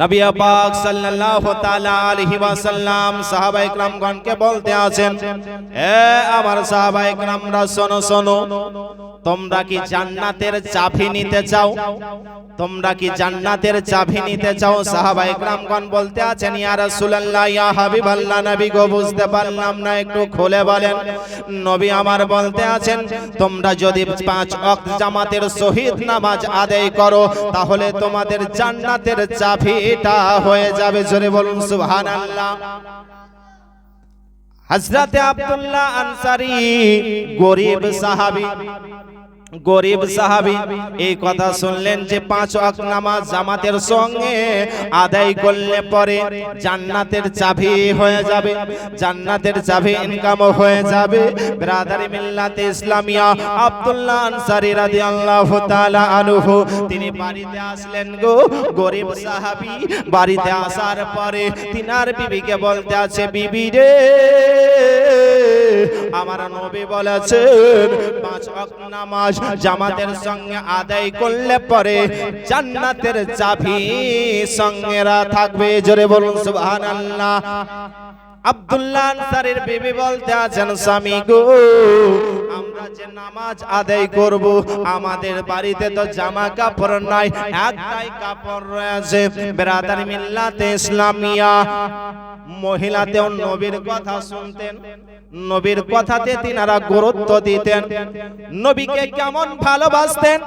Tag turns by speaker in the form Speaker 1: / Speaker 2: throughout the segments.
Speaker 1: নবী পাক সাল্লাল্লাহু তাআলা আলাইহি ওয়াসাল্লাম সাহাবা ইকরামগণকে বলতে আছেন এ আমার সাহাবা ইকরামরা শোনো শোনো, তোমরা কি জান্নাতের চাবি নিতে চাও? তোমরা কি জান্নাতের চাবি নিতে চাও? সাহাবা ইকরামগণ বলতে আছেন, ইয়া রাসূলুল্লাহ, ইয়া হাবিবাল্লাহ, নবী গো, বুঝতে পারলাম না, একটু খুলে বলেন। নবী আমার বলতে আছেন, তোমরা যদি পাঁচ ওয়াক্ত জামাতের শহীদ নামাজ আদায় করো, তাহলে তোমাদের জান্নাতের চাবিটা হয়ে যাবে জোরে বলুন সুবহানাল্লাহ। হজরতে আব্দুল্লাহ আনসারি গরিব সাহাবী গরিব সাহাবী এই কথা শুনলেন যে পাঁচ ওয়াক্ত নামাজ জামাতের সঙ্গে আদায় করলে পরে জান্নাতের চাবি হয়ে যাবে। জান্নাতের চাবি ইনকাম হয়ে যাবে। ব্রাদারি মিল্লাতে ইসলামিয়া আব্দুল্লাহ আনসারী রাদিয়াল্লাহু তাআলা আনহু তিনি বাড়িতে আসলেন গো গরিব সাহাবী। বাড়িতে আসার পরে তিনার বিবিকে বলতে আছে বিবি রে আমার নবী বলেছেন, পাঁচ ওয়াক্ত নামাজ জামাতের সঙ্গে আদায় করলে পরে জান্নাতের চাবি সঙ্গেরা থাকবে। জোরে বলুন, সুবহানাল্লাহ। আব্দুল্লাহ আনসারীর বিবি বলতে আছেন, স্বামী গো, আমরা যে নামাজ আদায় করব, আমাদের বাড়িতে তো জামা কাপড় নাই, একটাই কাপড় রয়েছে মিল্লাতে ইসলামিয়া। মহিলাতেও নবীর কথা শুনতেন, নবীর কথাতে তিনারা গুরুত্ব দিতেন, নবীকে কেমন ভালোবাসতেন?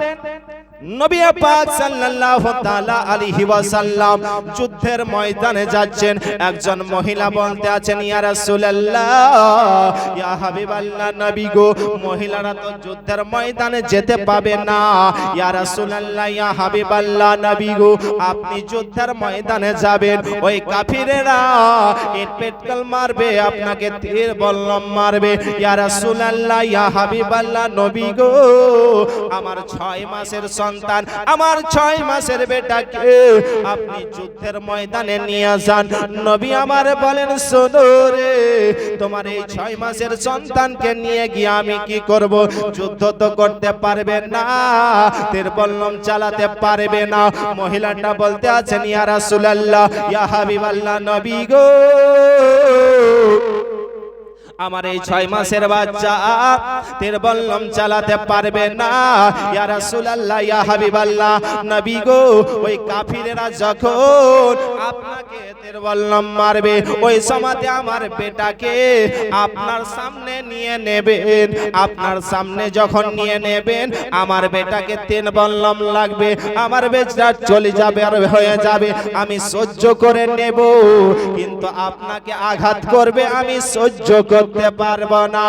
Speaker 1: নবী পাক সাল্লাল্লাহু তাআলা আলাইহি ওয়াসাল্লাম যুদ্ধের ময়দানে যাচ্ছেন, একজন মহিলা বলতে আছেন ইয়া রাসূলুল্লাহ, ইয়া হাবিবাল্লাহ নবী গো, মহিলারা তো যুদ্ধের ময়দানে যেতে পাবে না। ইয়া রাসূলুল্লাহ, ইয়া হাবিবাল্লাহ নবী গো, আপনি যুদ্ধের ময়দানে যাবেন। ওই কাফিরেরা ইট পেটকাল মারবে, আপনাকে তীর বল্লম মারবে। ইয়া রাসূলুল্লাহ, ইয়া হাবিবাল্লাহ নবী গো, আমার 6 মাসের সন্তান, আমার ছয় মাসের বেটাকে আপনি যুদ্ধের ময়দানে নিয়ে যান। নবী আমার বলেন, শোনো রে তোমার এই ছয় মাসের সন্তানকে নিয়ে গিয়ে আমি কি করব? যুদ্ধ তো করতে পারবে না বললম চালাতে পারবে না। মহিলাটা বলতে আছেন নবী গো। আমার এই ছয় মাসের বাচ্চা তের বল্লম চালাতে পারবে না। নবী গো। ওই কাফিরেরা যখন আপনাকে তের বল্লম মারবে। ওই সময়তে আমার বেটাকে আপনার সামনে নিয়ে নেবেন। আপনার সামনে যখন নিয়ে নেবেন, আমার বেটাকে তিন বল্লম লাগবে। আমার চলে যাবে আর হয়ে যাবে। আমি সহ্য করে নেব। কিন্তু আপনাকে আঘাত করবে, আমি সহ্য করতে পারব না।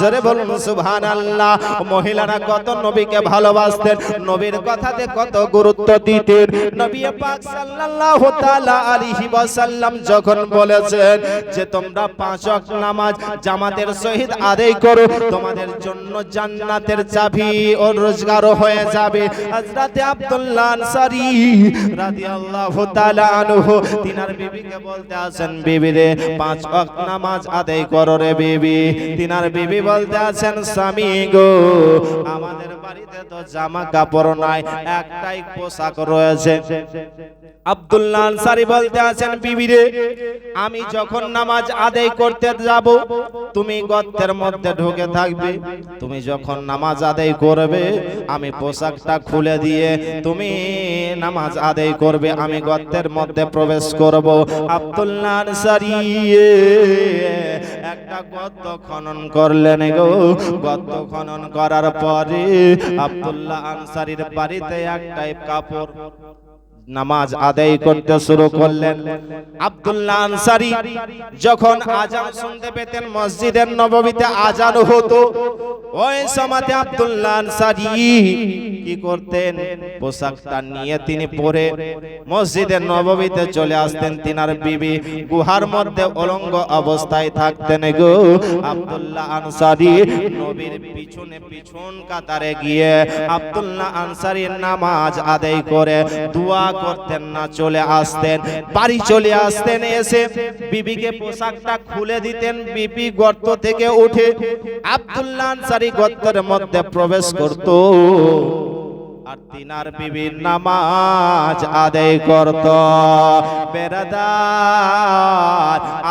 Speaker 1: জোরে বলুন, সুবহানাল্লাহ। মহিলারা কত নবীকে ভালোবাসতেন। নবীর কথাতে কত গুরুত্ব দিতেন। নবী পাক সাল্লাল্লাহু তাআলা আলাইহি যখন বলেছেন যে তোমরা পাঁচ নামাজ জামাতের সহিত আদায় করো, তোমাদের জন্য জান্নাতের চাবি ও রোজগার হয়ে যাবে। হযরতে আব্দুল্লাহ আনসারী রাদিয়াল্লাহু তাআলা আনহু, তিনার বিবিকে বলতে আছেন, বিবি রে, পাঁচ ওয়াক্ত নামাজ আদায় করো রে বিবি। তিনার বিবি বলতে আছেন, স্বামী গো, আমাদের বাড়িতে তো জামা কাপড় নাই, একটাই পোশাক রয়েছে। আব্দুল্লাহ আনসারী বলতে আছেন বিবিরে, আমি যখন নামাজ আদায় করতে যাব, তুমি গর্তের মধ্যে ঢুকে থাকবে। তুমি যখন নামাজ আদায় করবে, আমি পোশাকটা খুলে দিয়ে তুমি নামাজ আদায় করবে, আমি গর্তের মধ্যে প্রবেশ করব। আব্দুল্লাহ আনসারী একটা গর্ত খনন করলেন গো। গর্ত খনন করার পরে আব্দুল্লাহ আনসারির বাড়িতে একটাই কাপড় নামাজ আদায় করতে শুরু করলেন। আব্দুল্লাহ আনসারী যখন আজান শুনতে পেতেন, মসজিদের নববীতে আজান হতো, ওই সময়তে আব্দুল্লাহ আনসারী কি করতেন? পোশাকটা নিয়ে তিনি পরে মসজিদের নববীতে চলে আসতেন। তিনার বিবি গুহার মধ্যে অলঙ্গ অবস্থায় থাকতেন গো। আব্দুল্লাহ আনসারী নবীর পিছনে পিছন কাতারে গিয়ে আব্দুল্লাহ আনসারীর নামাজ আদায় করে দোয়া করতেন না, চলে আসতেন। বাড়ি চলে আসতেন, এসে বিবিকে পোশাকটা খুলে দিতেন, বিবি গর্ত থেকে উঠে আব্দুল্লাহ আনসারী গর্তের মধ্যে প্রবেশ করত। আর তিনার বিবির নামাজ আদায় করত।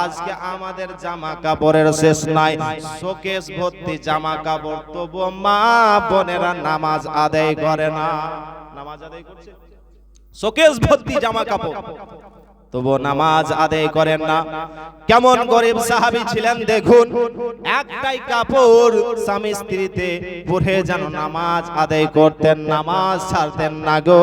Speaker 1: আজকে আমাদের জামা কাপড়ের শেষ নাই। শোকেস ভর্তি জামা কাপড় তবু মা বোনেরা নামাজ আদায় করে না। নামাজ আদায় করছে? শোকেস ভর্তি জামা কাপড় তবু নামাজ আদায় করেন না। কেমন গরিব সাহাবী ছিলেন দেখুন, একটাই কাপড় স্বামী স্ত্রীতে পরে যেন নামাজ আদায় করতেন, নামাজ ছাড়তেন না গো।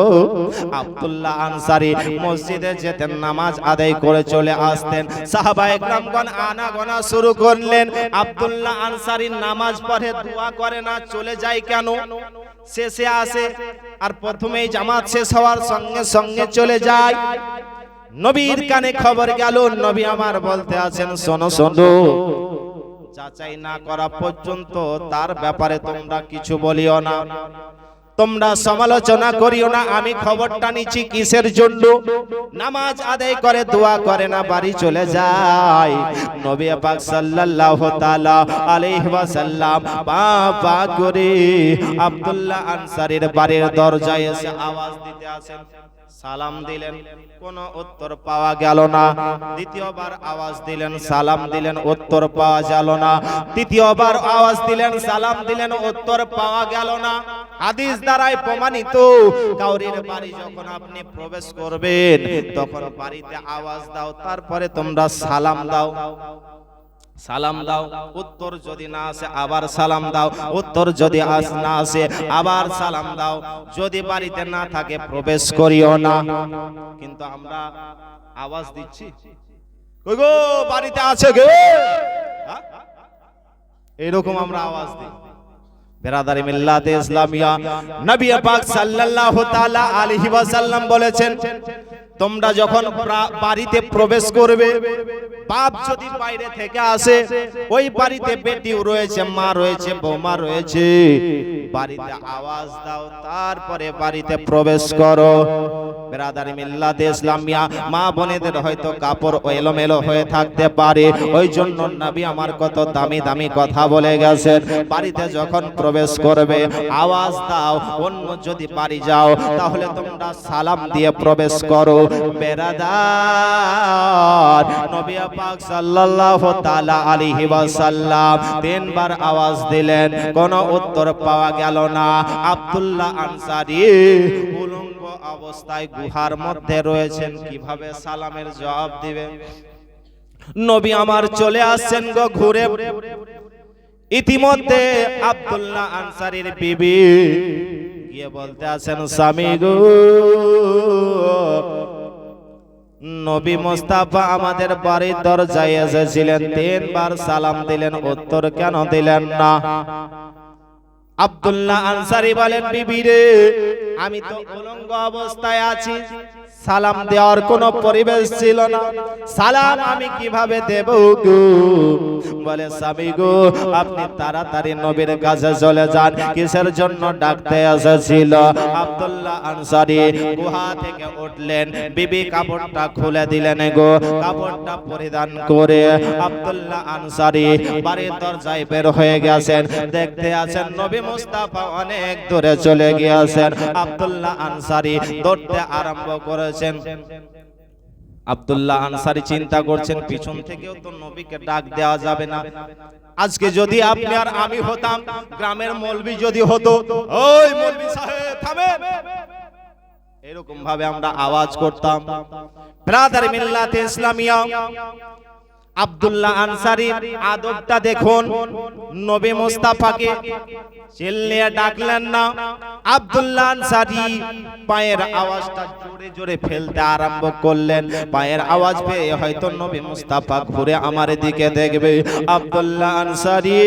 Speaker 1: আব্দুল্লাহ আনসারি মসজিদে যেতেন, নামাজ আদায় করে চলে আসতেন। সাহাবা একরামগণ আনা গোনা শুরু করলেন, আব্দুল্লাহ আনসারি নামাজ পড়ে দোয়া করে না, চলে যায় কেন? শেষে আসে, আর প্রথমেই জামাত শেষ হওয়ার সঙ্গে সঙ্গে চলে যায়। নবীর কানে খবর গেল নবী আমার বলতে আছেন শোনো। শোনো। যাচাই না করা পর্যন্ত তার ব্যাপারে তোমরা কিছু বলিও না। তোমরা সমালোচনা করিও না আমি খবরটা নিচ্ছি কিসের জন্য? নামাজ আদায় করে দোয়া করে না বাড়ি চলে যায়। নবী পাক সাল্লাল্লাহু তাআলা আলাইহি ওয়াসাল্লাম বাবা করে আব্দুল্লাহ আনসারীর বাড়ির দরজায় এসে আওয়াজ দিতে আসেন। সালাম দিলেন। কোনো উত্তর পাওয়া গেল না। দ্বিতীয়বার আওয়াজ দিলেন, সালাম দিলেন, উত্তর পাওয়া গেল না। তৃতীয়বার আওয়াজ দিলেন, সালাম দিলেন, উত্তর পাওয়া গেল না। হাদিস দ্বারাই প্রমাণিত, কাউরির বাড়ি যখন আপনি প্রবেশ করবেন, তখন বাড়িতে আওয়াজ দাও, তারপরে তোমরা সালাম দাও। সালাম দাও। উত্তর যদি না আসে আবার সালাম দাও। উত্তর যদি আস না আসে আবার সালাম দাও। যদি বাড়িতে না থাকে প্রবেশ করিও না। কিন্তু আমরা আওয়াজ দিচ্ছি। কই গো বাড়িতে আছে গে হ্যাঁ? এরকম আমরা আওয়াজ দিই। বেরাদারি মিল্লাতে ইসলামিয়া। নবী পাক সাল্লাল্লাহু তাআলা আলাইহি ওয়াসাল্লাম বলেছেন, তোমরা যখন বাড়িতে প্রবেশ করবে, বাপ যদি বাইরে থেকে আসে, ওই বাড়িতে বেটিও রয়েছে, মা রয়েছে, বৌমা রয়েছে। বাড়িতে আওয়াজ দাও, তারপরে বাড়িতে প্রবেশ করো। বেরাদারি মিল্লাতে ইসলামিয়া, মা বোনেদের হয়তো কাপড় এলোমেলো হয়ে থাকতে পারে। ওই জন্য নবী আমার কত দামি দামি কথা বলে গেছেন। বাড়িতে যখন প্রবেশ করবে, আওয়াজ দাও, অন্য যদি বাড়ি যাও, তাহলে তোমরা সালাম দিয়ে প্রবেশ করো। বেরাদার, নবী পাক সাল্লাল্লাহু তাআলা আলাইহি ওয়াসাল্লাম তিনবার আওয়াজ দিলেন, কোনো উত্তর পাওয়া গেল না। আব্দুল্লাহ আনসারী উলঙ্গ অবস্থায় গুহার মধ্যে রয়েছেন, কীভাবে সালামের জবাব দিবেন নবী আমার চলে আসছেন গো ঘুরে। ইতিমধ্যে আব্দুল্লাহ আনসারির বিবি গিয়ে বলতে আছেন স্বামী গো নবী মোস্তাফা আমাদের বাড়ির দরজায় এসেছিলেন তিনবার সালাম দিলেন উত্তর কেন দিলেন না? আব্দুল্লাহ আনসারি বলেন বিবি রে আমি তো উলঙ্গ অবস্থায় আছি। সালাম দেওয়ার কোনো পরিবেশ ছিল না। সালাম আমি কীভাবে দেব গো? বলে স্বামী গো আপনি তাড়াতাড়ি নবীর কাছে চলে যান। কিসের জন্য ডাকতে এসেছিল? আব্দুল্লাহ আনসারি গুহা থেকে উঠলেন। বিবি কাপড়টা খুলে দিলেন গো। কাপড়টা পরিধান করে আব্দুল্লাহ আনসারি বাড়ির দরজায় বের হয়ে গেছেন। দেখতে আছেন নবী মুস্তাফা অনেক দূরে চলে গিয়েছেন। আব্দুল্লাহ আনসারি দৌড়তে আরম্ভ করেছেন আব্দুল্লাহ আনসারি চিন্তা করছেন, পিছন থেকেও তো নবীকে ডাক দেওয়া যাবে না। আজকে যদি আপনি আর আমি হতাম, গ্রামের মলবি যদি হতো, ওই মলবি সাহেব থামেন। এরকম ভাবে আমরা আওয়াজ করতাম। ব্রাদার মিল্লাতে ইসলামিয়া আব্দুল্লাহ আনসারি আদবটা দেখুন। নবী মুস্তাফাকে চিল্লিয়ে ডাকলেন না। আবদুল্লাহ আনসারি পায়ের আওয়াজটা জোরে জোরে ফেলতে আরম্ভ করলেন। পায়ের আওয়াজ পেয়ে হয়তো নবী মুস্তাফা ঘুরে আমার দিকে দেখবে। আব্দুল্লাহ আনসারি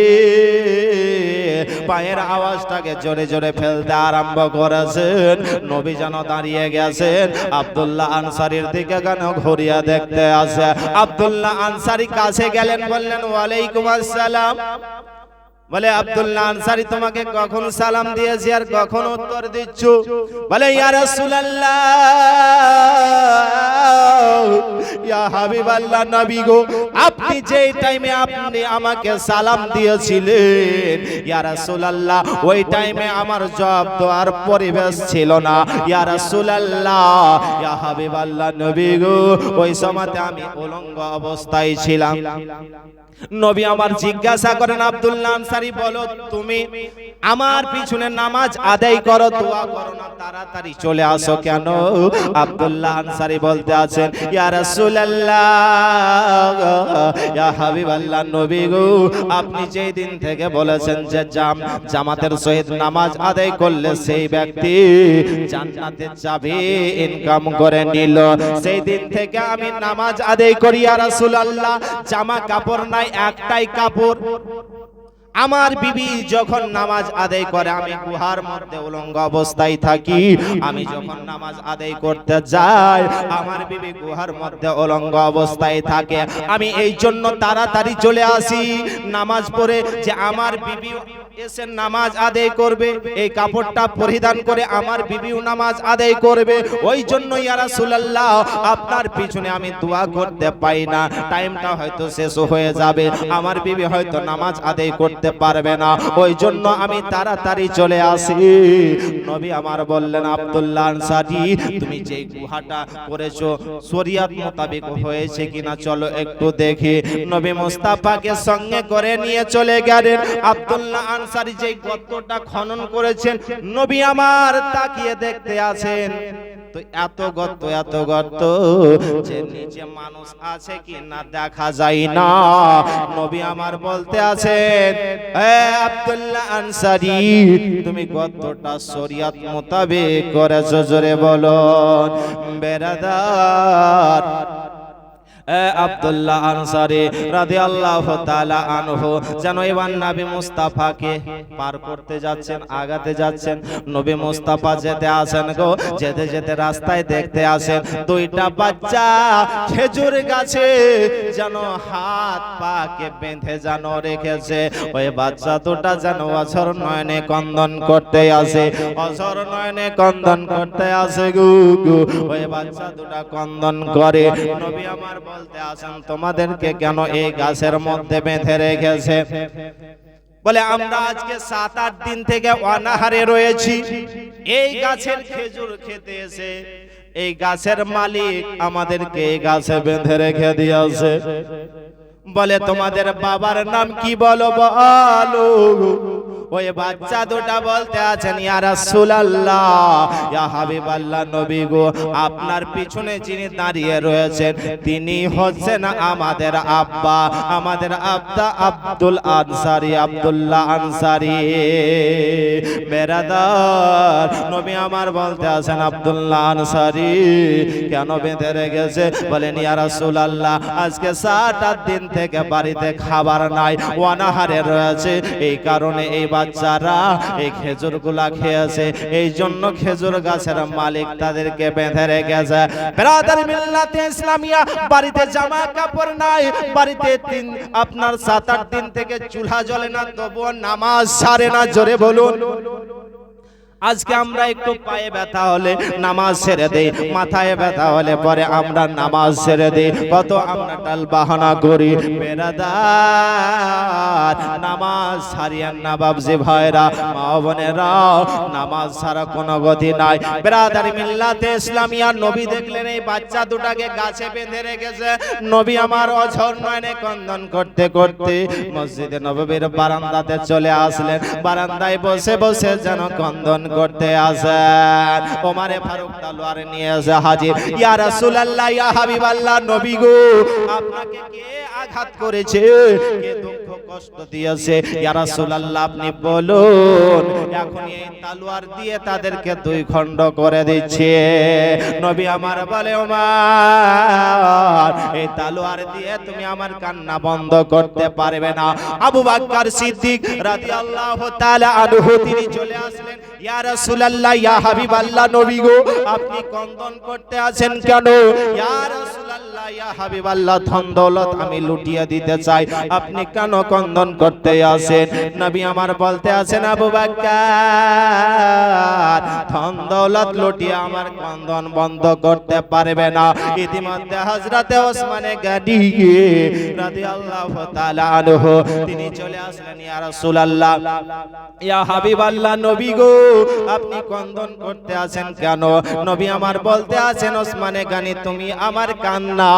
Speaker 1: পায়ের আওয়াজটাকে জোরে জোরে ফেলতে আরম্ভ করেছেন। নবী যেন দাঁড়িয়ে গেছেন। আবদুল্লাহ আনসারির দিকে কেন ঘুরিয়া দেখতে আসে। আবদুল্লাহ আনসারি কাছে গেলেন, বললেন, ওয়ালাইকুম আসসালাম। বলে আব্দুল্লাহ আনসারি তোমাকে কখন সালাম দিয়েছি আর কখন উত্তর দিচ্ছ? বলে, ইয়া রাসূলুল্লাহ, ইয়া হাবিবাল্লাহ নবী গো, আপনি যেই টাইমে আপনি আমাকে সালাম দিয়েছিলেন, ইয়া রাসূলুল্লাহ, ওই টাইমে আমার জবাব আর পরিবেশ ছিল না। ইয়া রাসূলুল্লাহ, ইয়া হাবিবাল্লাহ নবী গো, ওই সময়তে আমি উলঙ্গ অবস্থায় ছিলাম। নবী আমার জিজ্ঞাসা করেন আব্দুল্লাহ আনসারী বলো তুমি আমার পিছনে নামাজ আদায় করো দোয়া করো না তাড়াতাড়ি চলে আসো কেন? আব্দুল্লাহ আনসারী বলতে আছেন ইয়া রাসূলুল্লাহ ইয়া হাবিবাল্লাহ নবী গো আপনি যেই দিন থেকে বলেছেন যে জাম জামাতের সহিত নামাজ আদায় করলে সেই ব্যক্তি জান্নাতে যাবে ইনকাম করে নিল। সেই দিন থেকে আমি নামাজ আদায় করি ইয়া রাসূলুল্লাহ জামা কাপড় নাই একটাই কাপড়। আমার বিবি যখন নামাজ আদায় করে, আমি গুহার মধ্যে উলঙ্গ অবস্থায় থাকি। আমি যখন নামাজ আদায় করতে যাই, আমার বিবি গুহার মধ্যে উলঙ্গ অবস্থায় থাকে। আমি এই জন্য তাড়াতাড়ি চলে আসি। নামাজ পড়ে যে আমার বিবি এসে নামাজ আদায় করবে, এই কাপড়টা পরিধান করে আমার বিবিও নামাজ আদায় করবে। ওই জন্য ইয়া রাসূলুল্লাহ, আপনার পিছনে আমি দোয়া করতে পাই না। টাইমটা হয়তো শেষ হয়ে যাবে, আমার বিবি হয়তো নামাজ আদায় করতে পারবে না। ওই জন্য আমি তাড়াতাড়ি চলে আসি। নবী আমার বললেন, আব্দুল্লাহ আনসারী, তুমি যে গুহাটা করেছ, শরিয়াত মোতাবেক হয়েছে কিনা চলো একটু দেখি। নবী মুস্তাফাকে সঙ্গে করে নিয়ে চলে গেলেন। আব্দুল্লাহ আনসারী যে গর্তটা খনন করেছেন, নবী আমার তাকিয়ে দেখতে আছেন। তো এত গর্ত এত গর্ত যে নিচে মানুষ আছে কি না দেখা যায় না। নবী আমার বলতে আছেন, এ আব্দুল্লাহ আনসারী, তুমি গর্তটা শরিয়াত মোতাবেক করেছ, জোরে বলো বেরাদার আব্দুল্লাহ আনসারী যেন এবার নবী মুস্তাফাকে পার করতে যাচ্ছেন, আগাতে যাচ্ছেন। নবী মুস্তাফা যেতে আসেন গো, যেতে যেতে রাস্তায় দেখতে আসেন। দুইটা বাচ্চা খেজুর গাছে যেন হাত পাকে বেঁধে যেন রেখেছে। ওই বাচ্চা দুটা যেন অঝর নয়নে কন্দন করতে আসে। অঝর নয়নে কন্দন করতে আসে গু গু। ওই বাচ্চা দুটা কন্দন করে, নবী আমার বলতে আসেন তোমাদেরকে কেন এই গাছের মধ্যে বেঁধে রেখেছে? বলে, আমরা আজকে সাত, আট দিন থেকে অনাহারে রয়েছি। এই গাছের খেজুর খেতে এসে এই গাছের মালিক আমাদেরকে এই গাছে বেঁধে রেখে দিয়েছে। বলে, তোমাদের বাবার নাম কি বলো বলো? ওই বাচ্চা দুটা বলতে আছেন, ইয়া রাসূলুল্লাহ, ইয়া হাবিবাল্লাহ নবী গো, আপনার পিছনে যিনি দাঁড়িয়ে রয়েছেন, তিনি হচ্ছেন আমাদের আব্বা আমাদের আব্বা আব্দুল আনসারী, আব্দুল্লাহ আনসারী। বেরাদার নবী আমার বলতে আছেন, আব্দুল্লাহ আনসারী, কেন বেঁধে রেখেছে? বলেন, ইয়া রাসূলুল্লাহ, আজকে সাত আট দিন থেকে বাড়িতে খাবার নাই, অনাহারে রয়েছে। এই কারণে এই বাচ্চারা এই খেজুরগুলা খেয়েছে। এই জন্য খেজুর গাছের মালিক তাদেরকে বেঁধে রেখেছে। ব্রাদার মিল্লাতে ইসলামিয়া, বাড়িতে জামা কাপড় নাই, বাড়িতে তিন, আপনার সাত, আট দিন থেকে চুলা জ্বলে না, তবুও নামাজ সারে না, জোরে বলুন। আজকে আমরা একটু পায়ে ব্যথা হলে নামাজ ছেড়ে দেই মাথায় ব্যথা হলে পরে আমরা নামাজ ছেড়ে দেই। কত আমরা টাল বাহানা করি নামাজ ছাড়িয়েন না বাবজি ভাইরা মা বোনেরা নামাজ ছাড়া কোনো গতি নাই। বেরাদার মিল্লাতে ইসলামিয়া নবী দেখলেন এই বাচ্চা দুটাকে গাছে বেঁধে রেখেছে। নবী আমার অঝর নয়নে কন্দন করতে করতে মসজিদে নববীর বারান্দাতে চলে আসলেন। বারান্দায় বসে বসে যেন কন্দন করতে আসেন। ওমারে ফারুক তলোয়ার নিয়ে এসে হাজির। ইয়া রাসূলুল্লাহ, ইয়া হাবিবাল্লাহ, নবী গো, আপনাকে কে আঘাত করেছে? কে দুঃখ কষ্ট দিয়েছে। ইয়া রাসূলুল্লাহ, আপনি বলুন, এখন এই তলোয়ার দিয়ে তাদেরকে দুই খণ্ড করে দিচ্ছে। নবী আমার বলে, ওমার, এই তলোয়ার দিয়ে তুমি আমার কান্না বন্ধ করতে পারবে না। আবু বাক্কার সিদ্দিক রাদিয়াল্লাহু তাআলা আনহু, তিনি চলে আসলেন। ইয়া রাসূলুল্লাহ, ইয়া হাবিবাল্লাহ, নবী গো, আপনি কন্দন করতে আছেন কেন? ইয়া রাসূলুল্লাহ, ইয়া হাবিবাল্লাহ, ধন দৌলত আমি লুটিয়ে দিতে চাই। আপনি কেন কন্দন করতে আসেন। নবী আমার বলতে আছেন আবু বাক্কার, ধন দৌলত লুটিয়ে আমার কন্দন বন্ধ করতে পারবে না। ইতিমধ্যে হযরতে ওসমানে গাড়ি রাদিয়াল্লাহু তাআলা আনহু, তিনি চলে আসলেন, ইয়া রাসূলুল্লাহ, ইয়া হাবিবাল্লাহ, নবী গো, আপনি কন্দন করতে আছেন কেন? নবী আমার বলতে আছেন ওসমানে গানি, তুমি আমার কান্না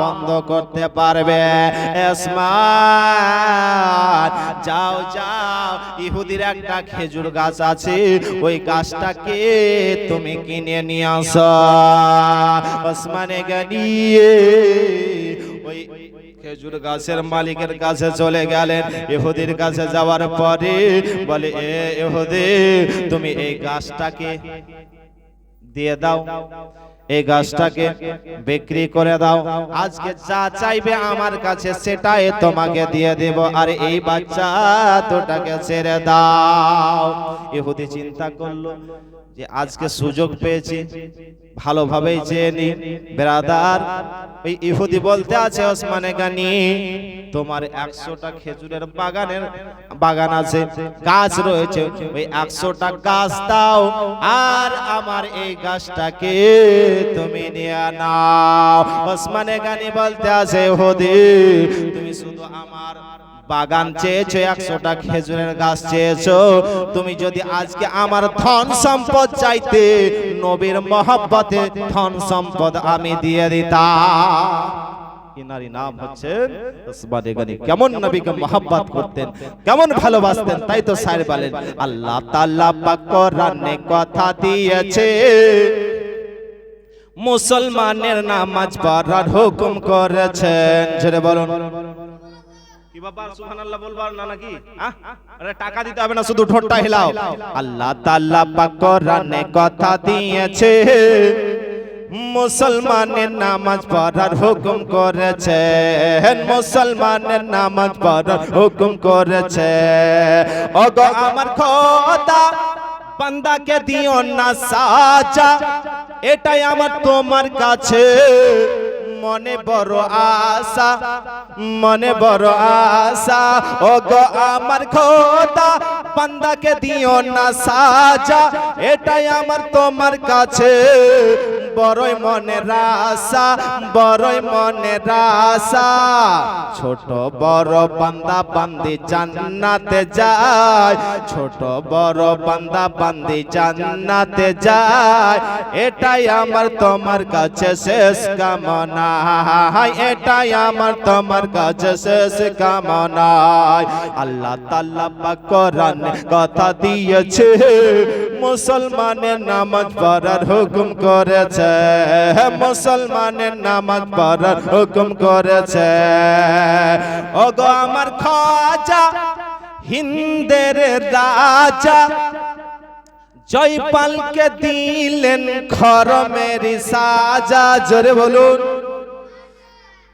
Speaker 1: বন্ধ করতে পারবে। ওসমান যাও যাও, ইহুদির একটা খেজুর গাছ আছে। ওই গাছটাকে তুমি কিনে নিয়ে আসো। ওসমানে গানি ওই খেজুর গাছের মালিকের কাছে চলে গেলেন। ইহুদির কাছে যাওয়ার পরে বলে, এ ইহুদি, তুমি এই গাছটাকে দিয়ে দাও। এই গাছটাকে বিক্রি করে দাও। আজকে যা চাইবে আমার কাছে সেটাই তোমাকে দিয়ে দেব। আর এই বাচ্চা দুটাকে ছেড়ে দাও। ইহুদি চিন্তা করল যে আজকে সুযোগ পেয়েছি ভালোভাবেই চেয়ে নি বেরাদার। ওই ইহুদি বলতে আছে ওসমানে গানি তোমার একশোটা খেজুরের বাগানের বাগান আছে গাছ রয়েছে ওই একশোটা গাছ দাও আর আমার এই গাছটাকে তুমি নিয়ে নাও। ওসমানে গানি বলতে আছে ইহুদি তুমি শুধু আমার বাগান চেয়েছো একশোটা খেজুরের গাছ চেয়েছো তুমি যদি আজকে আমার ধন সম্পদ চাইতে নবীর মহব্বতে ধন সম্পদ আমি দিয়ে দিতাম। ইনারি নাম হচ্ছেন ওসমান গনি। কেমন নবীকে করতেন? কেমন ভালোবাসতেন? তাই তো বলেন। আল্লাহ তাআলা পাক কোরআনে কথা দিয়েছে। মুসলমানের নামাজ পড়ার হুকুম করেছেন। জোরে বলুন। কি বাবা সুবহানাল্লাহ বলবার না নাকি? আরে টাকা দিতে হবে না শুধু ঠোঁটটা হিলাও। আল্লাহ তাআলা পাক কোরআনে কথা দিয়েছে। মুসলমানের নামাজ পড়ার হুকুম করেছে। মুসলমানের নামাজ পড়ার হুকুম করেছে। ওগো আমার খোদা বান্দাকে দিও না সাজা। এটাই আমার তোমার কাছে। মনে বড় আশা, মনে বড় আশা। ও গো আমার খোদা, বান্দাকে দিও না সাজা, এটাই আমার তোমার কাছে। বড়ই মনে রাসা বড়ই মনে রাসা ছোট বড় বান্দা বান্দি জান্নাতে যায়, ছোট বড় বান্দা বান্দি জান্নাতে যায়। এটাই আমার তোমার কাছে শেষ কামনা। এটাই আমার তোমার কাছে শেষ কামনা। আল্লাহ তাল্লাহ পাক কোরআন কথা দিয়েছে, মুসলমানের নামাজ পড়ার হুকুম করেছে। মুসলমানের নামাজ পড়ার হুকুম করেছে। ওগো আমার খাজা, হিন্দের রাজা, জয়পালকে দিলেন খরমের সাজা। জোরে বলুন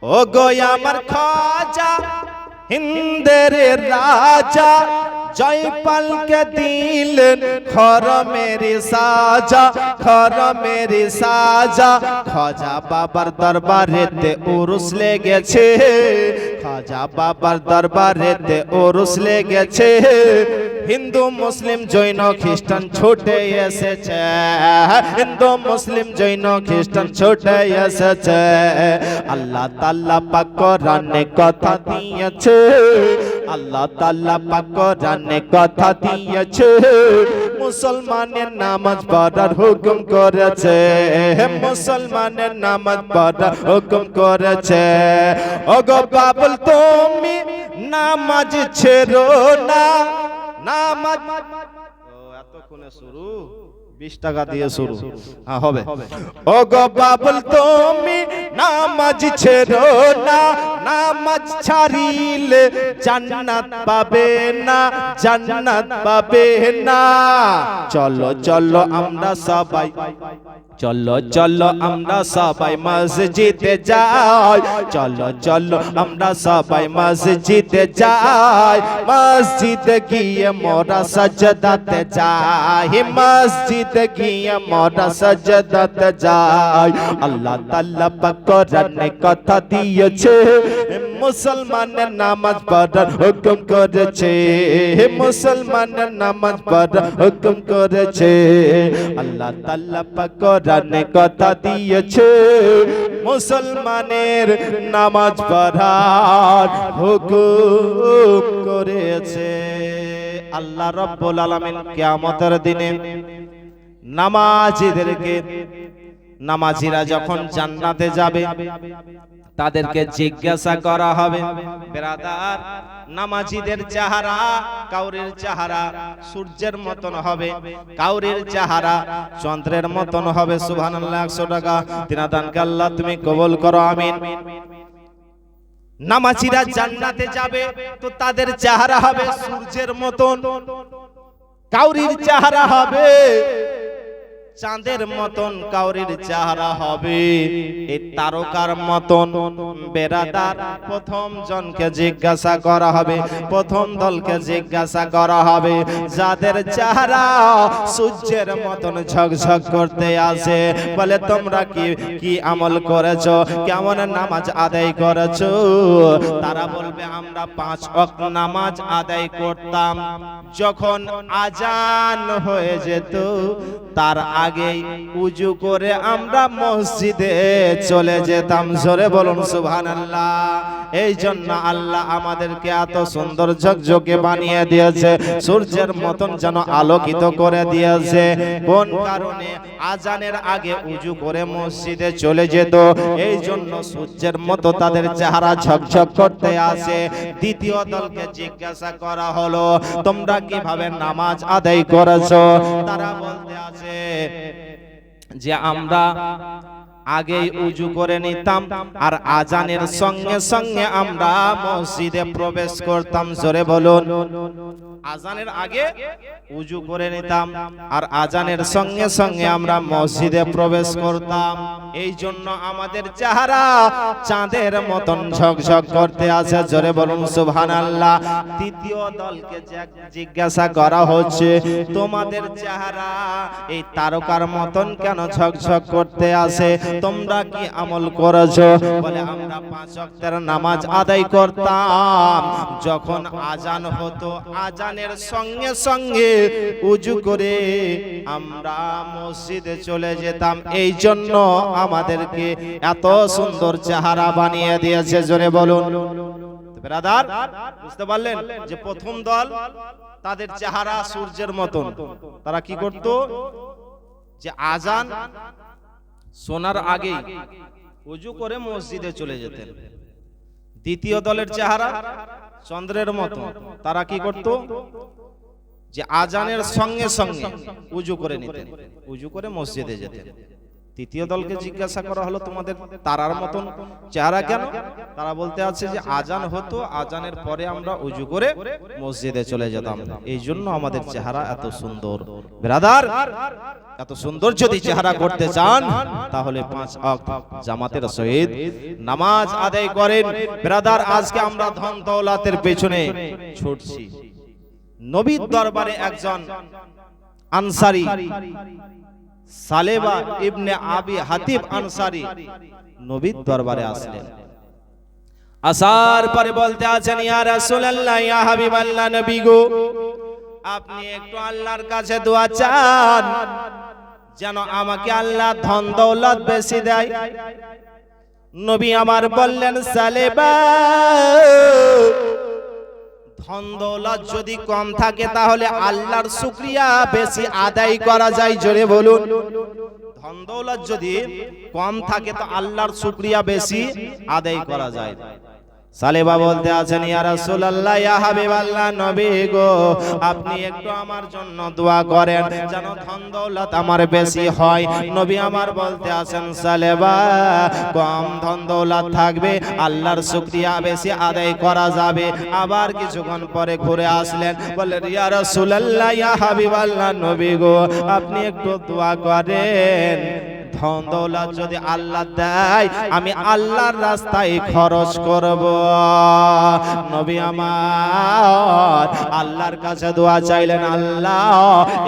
Speaker 1: ও গো আমার খাজা হিন্দের রাজা জয়পালকে দিলেন খরমের সাজা খরমের সাজা। খাজা বাবার দরবারেতে উরুস লেগেছে, খাজা বাবার দরবারেতে উরুস লেগেছে। হিন্দু, মুসলিম, জৈন, খ্রিস্টান ছুটে এসেছে। হিন্দু, মুসলিম, জৈন, খ্রিস্টান ছুটে এসেছে। আল্লাহ তাল্লা পাক কোরআনে কথা দিয়েছে। আল্লাহ তাল্লা পাক কোরআনে কথা দিয়েছে। মুসলমানের নামাজ পড়ার হুকুম করেছে। মুসলমানের নামাজ পড়ার হুকুম করেছে। ওগো বাবুল, তুমি নামাজ ছেড়ো না। নামাজ এতক্ষণে শুরু? বিশ টাকা দিয়ে শুরু। হ্যাঁ হবে। ও গো বাবুল তুমি নামাজ ছেড়ো না। নামাজ ছাড়িলে জান্নাত পাবে না জান্নাত পাবে না। চলো চলো আমরা সবাই চলো চলো আমরা সবাই মসজিদে যাই। চলো চলো আমরা সবাই মসজিদে যাই। মসজিদ গিয়ে মোরা সজদাতে যাই। মসজিদ গিয়ে মোরা সজদাতে যাই। আল্লাহ তাআলা কোরআনে কথা দিয়েছে, মুসলমানের নামাজ পড়ার হুকুম করেছে, মুসলমানের নামাজ পড়ার হুকুম করেছে। আল্লাহ তাআলা পাক কোরআনে কথা দিয়েছে। মুসলমানের নামাজ পড়ার হুকুম করেছে। আল্লাহ রাব্বুল আলামিন কিয়ামতের দিনে নামাজীদেরকে, নামাজীরা যখন জান্নাতে যাবে তাদেরকে জিজ্ঞাসা করা হবে। বেরাদার নামাজিদের চেহারা কাউরের চেহারা সূর্যের মতন হবে। কাউরের চেহারা চন্দ্রের মতন হবে। সুবহানাল্লাহ 100 টাকা। তিনাদানকে আল্লাহ তুমি কবুল করো আমিন। নামাজিরা জান্নাতে যাবে তো তাদের চেহারা হবে সূর্যের মতন। কাউরির চেহারা হবে। চাঁদের মতন কাউরির চেহারা হবে। এই তারকার মতন বেরাদার প্রথম জনকে জিজ্ঞাসা করা হবে, প্রথম দলকে জিজ্ঞাসা করা হবে। যাদের চেহারা সূর্যের মতন ঝকঝক করতে আসে, বলে, তোমরা কি কি আমল করেছ? কেমন নামাজ আদায় করেছ? তারা বলবে, আমরা পাঁচ ওয়াক্ত নামাজ আদায় করতাম। যখন আজান হয়ে যেত, তার আগেই উজু করে আমরা মসজিদে চলে যেতাম। জোরে বলুন, সুবহানাল্লাহ। এই জন্য আল্লাহ আমাদেরকে এত সুন্দর ঝকঝকে বানিয়ে দিয়েছে। সূর্যের মতন যেন আলোকিত করে দিয়েছে। কোন কারণে? আজানের আগে উজু করে মসজিদে চলে যেত। এই জন্য সূর্যের মতো তাদের চেহারা ঝকঝক করতে আসে। দ্বিতীয় দলকে জিজ্ঞাসা করা হলো, তোমরা কীভাবে নামাজ আদায় করেছ? তারা বলতে আছে যে আমরা আগেই উজু করে নিতাম আর আজানের সঙ্গে সঙ্গে আমরা মসজিদে প্রবেশ করতাম জোরে বলুন। আজানের আগে উজু করে নিতাম আর আজানের সঙ্গে সঙ্গে আমরা মসজিদে প্রবেশ করতাম। এই জন্য আমাদের চেহারা চাঁদের মতন ঝকঝক করতে আছে জোরে বলুন সুবহানাল্লাহ। তৃতীয় দলকে জিজ্ঞা- জিজ্ঞাসা করা হচ্ছে তোমাদের চেহারা এই তারকার মতন কেন ঝকঝক করতে আসে? তোমরা কি আমল করেছ? বলে, আমরা পাঁচ ওয়াক্তের নামাজ আদায় করতাম। যখন আজান হতো আজানের সঙ্গে সঙ্গে উজু করে আমরা মসজিদে চলে যেতাম। এই জন্য আমাদেরকে এত সুন্দর চেহারা বানিয়ে দিয়েছে, জোরে বলুন। ব্রাদার, বুঝতে পারলেন যে প্রথম দল তাদের চেহারা সূর্যের মতন। তারা কি করত? যে আজান শোনার আগে উজু করে মসজিদে চলে যেতেন। দ্বিতীয় দলের চেহারা চন্দ্রের মতো। তারা কি করত? যে আজানের সঙ্গে সঙ্গে উজু করে নিতেন। উজু করে মসজিদে যেতেন। তৃতীয় দলকে জিজ্ঞাসা করা হলো তোমাদের তারার মতন চেহারা কেন? তারা বলতে আছে যে আজান হতো আজানের পরে আমরা উজু করে মসজিদে চলে যেতাম। এই জন্য আমাদের চেহারা এত সুন্দর। ব্রাদার এত সুন্দর যদি চেহারা করতে চান তাহলে পাঁচ জামাতের সহিত নামাজ আদায় করেন। ব্রাদার আজকে আমরা ধন দৌলাতের পেছনে ছুটছি। নবীর দরবারে একজন আনসারি। সালেবা ইবনে আবি হাতিব আনসারি নবীর দরবারে আসলেন। আসার পরে বলতে আছেন ইয়া রাসূলুল্লাহ ইয়া হাবিবাল্লাহ নবী গো আপনি একটু আল্লাহর কাছে দোয়া চান যেন আমাকে আল্লাহ ধন দৌলত বেশি দেয়। নবী আমার বললেন সালেবা ধন দৌলত যদি কম থাকে, তাহলে আল্লাহর শুক্রিয়া বেশি আদায় করা যায়, জোরে বলুন। ধন দৌলত যদি কম থাকে, তো আল্লাহর শুক্রিয়া বেশি আদায় করা যায়। সালেবা বলতে আছেন, ইয়া রাসূলুল্লাহ, ইয়া হাবিবাল্লাহ, নবী গো, আপনি একটু আমার জন্য দোয়া করেন যেন ধন দৌলত আমার বেশি হয়। নবী আমার বলতে আছেন, সালেবা, কম ধন দৌলত থাকবে, আল্লাহর শুকরিয়া বেশি আদায় করা যাবে। আবার কিছুক্ষণ পরে ঘুরে আসলেন, বললেন, ইয়া রাসূলুল্লাহ, ইয়া হাবিবাল্লাহ, নবী গো, আপনি একটু দোয়া করেন। ধন দৌলত যদি আল্লাহ দেয় আমি আল্লাহর রাস্তায় খরচ করব। নবী আমার আল্লাহর কাছে দোয়া চাইলেন আল্লাহ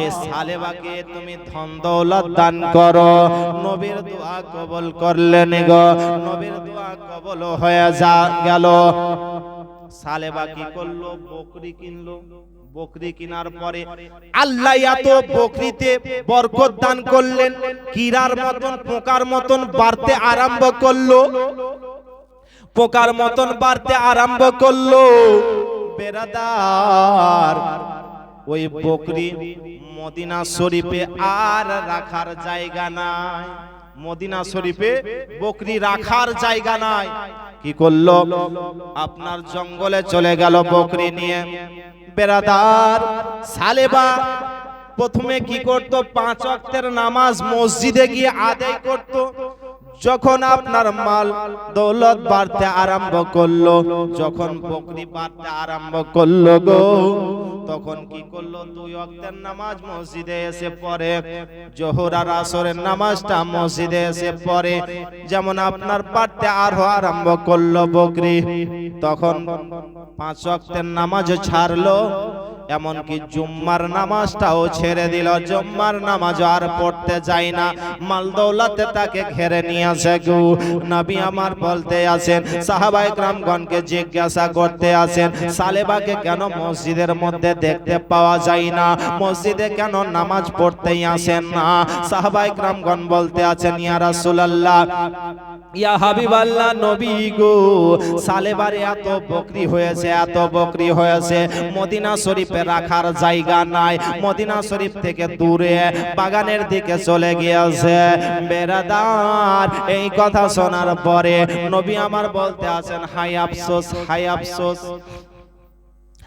Speaker 1: এ সালেবাকে তুমি ধন দৌলত দান করো। নবীর দোয়া কবল করলেন গো। নবীর দোয়া কবল হয়ে যা গেল। সালেবা কি করল? বকরি কিনলো। বকরি কেনার পরে আল্লাহ এত বকরিতে বরকত দান করলেন কিরার মতন পোকার মতন বাড়তে আরম্ভ করল। পোকার মতন বাড়তে আরম্ভ করল। বেরাদার ওই বকরি মদিনা শরীফে আর রাখার জায়গা নাই। মদিনা শরীফে বকরি রাখার জায়গা নাই। কি করল? আপনার জঙ্গলে চলে গেল বকরি নিয়ে। বেরাদার। সালেবা প্রথমে কি করত? পাঁচ অক্তের নামাজ মসজিদে গিয়ে আদায় করত। যখন আপনার মাল দৌলত বাড়তে আরম্ভ করল, যখন বকরি বাড়তে আরম্ভ করল গো, তখন কি করল? দুই ওয়াক্তের নামাজ মসজিদে এসে পড়ে, জোহর আর আসরের নামাজটা মসজিদে এসে পড়ে, যেমন আপনার বাড়তে আরও আরম্ভ করল বকরি। তখন পাঁচ ওয়াক্তের নামাজও ছাড়লো, এমনকি জুম্মার নামাজটাও ছেড়ে দিল। জুম্মার নামাজ আর পড়তে যায় না, মাল দৌলাতে তাকে ঘেরে নিয়েছে গু নবী আমার বলতে আছেন সাহাবাই গ্রামগণকে জিজ্ঞাসা করতে আছেন, সালেবাকে কেন মসজিদের মধ্যে দেখতে পাওয়া যায় না? মসজিদে কেন নামাজ পড়তেই আসেন না? সাহাবাই গ্রামগণ বলতে আছেন, ইয়া রাসূলুল্লাহ, ইয়া হাবিবাল্লাহ নবী গো, সালেবারে এত বকরি হয়েছে, এত বকরি হয়েছে, মদিনা শরীফে রাখার জায়গা নাই, মদিনা শরীফ থেকে দূরে, বাগানের দিকে চলে গিয়েছে। বেরাদার এই কথা শোনার পরে নবী আমার বলতে আছেন হাই আফসোস হাই আফসোস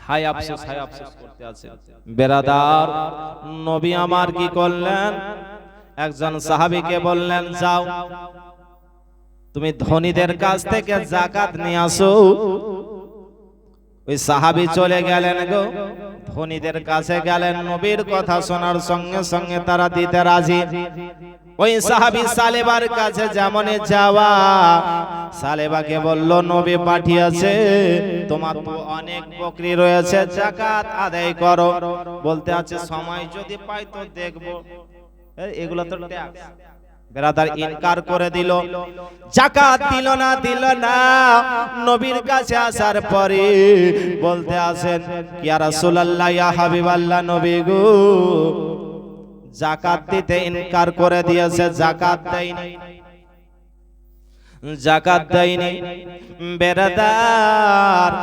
Speaker 1: হাই আফসোস হাই আফসোস করতে আছেন। বেরাদার নবী আমার কি করলেন? একজন সাহাবীকে বললেন যাও তুমি ধনীদের কাছ থেকে জাকাত নিয়ে আসো। ওই সাহাবী চলে গেলেন গো। ধনীদের কাছে গেলেন নবীর কথা শোনার সঙ্গে সঙ্গে তারা দিতে রাজি। ওই সাহাবি সালেবার কাছে যেমন যাওয়া, সালেবাকে বলল, নবী পাঠিয়েছে, তোমার তো অনেক বকরি রয়েছে জাকাত আদায় করো। বলতে আছে, সময় যদি পাই তো দেখব। এগুলো তো ট্যাক্স বেরাদার ইনকার করে দিল। জাকাত দিল না দিল না। নবীর কাছে আসার পরে বলতে আসেন ইয়া রাসূলুল্লাহ, ইয়া হাবিবাল্লাহ, নবী গো জাকাত দিতে ইনকার করে দিয়েছে জাকাত দেয়নি। জাকাত দেয়নি। বেরাদার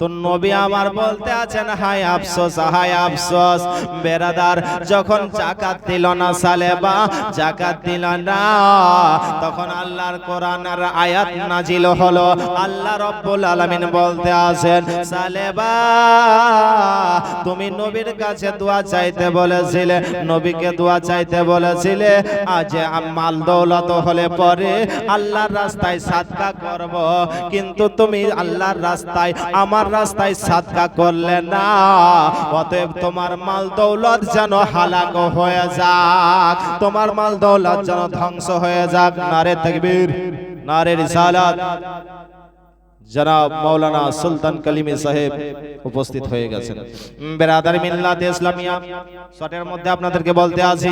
Speaker 1: তো নবী আমার বলতে আছেন হাই আফসোস হাই আফসোস। বেরাদার যখন জাকাত দিল না সালেবা, জাকাত দিল না, তখন আল্লাহর কোরআনের আয়াত নাজিল হলো। আল্লাহ রব্বুল আলামিন বলতে আছেন, সালেবা, তুমি নবীর কাছে দোয়া চাইতে বলেছিলে, নবীকে দোয়া চাইতে বলেছিলে, আজ মাল দৌলত হলে পরে আল্লাহর রাস্তায় সাদকা করব। কিন্তু তুমি আল্লাহর রাস্তায় আমার রাস্তায় সাদকা করলে না, অতএব তোমার মাল দৌলত যেন হালাক হয়ে যাক, তোমার মাল দৌলত যেন ধ্বংস হয়ে যাক। নারে তাকবীর, নারে রিসালাত। জনাব মাওলানা সুলতান কালিমি সাহেব উপস্থিত হয়ে গেছেন। বেরাদার মিল্লাত ইসলামিয়া, শটের মধ্যে আপনাদেরকে বলতে আছি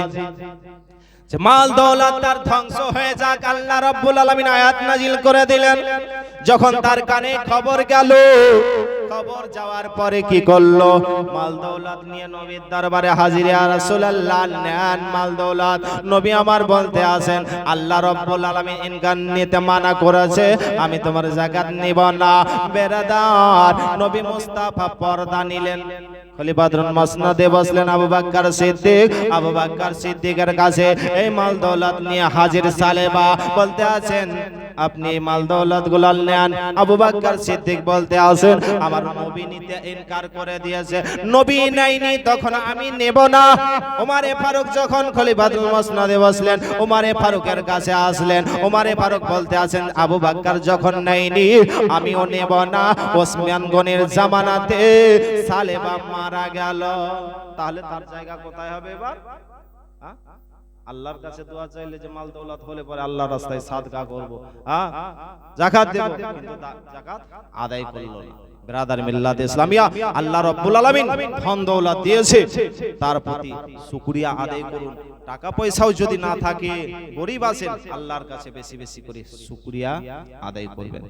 Speaker 1: মাল দৌলত তার ধ্বংস হয়ে যাক, আল্লাহ রাব্বুল আলামিন আয়াত নাজিল করে দিলেন। যখন তার কানে খবর গেল, খবর যাওয়ার পরে কি করল? মাল দৌলত নিয়ে নবীর দরবারে হাজির। রাসূলুল্লাহ, নেন মাল দৌলত। নবী আমার বলতে আছেন, আল্লাহ রাব্বুল আলামিন ইনকান নিতে মানা করেছে, আমি তোমার জাকাত নিব না। বেরাদার, নবী মুস্তাফা পর্দা নিলেন। খলিফাতুল নাইনি ফারুকের কাছে আসলেন। ওমারে ফারুক বলতে আছেন, আবু বকর যখন নেয়নি, আমিও নেব না। ওসমান গনির জামানাতে সালেবা মারা গেল। তাহলে তার জায়গা কোথায় হবে এবার? আল্লাহর কাছে দোয়া চাইলে যে মাল দৌলত হলে পরে আল্লাহর রাস্তায় আদায় করল টাকা পয়সাও যদি না থাকে, গরিব আছেন, আল্লাহর কাছে বেশি বেশি করে শুকরিয়া আদায় করবেন।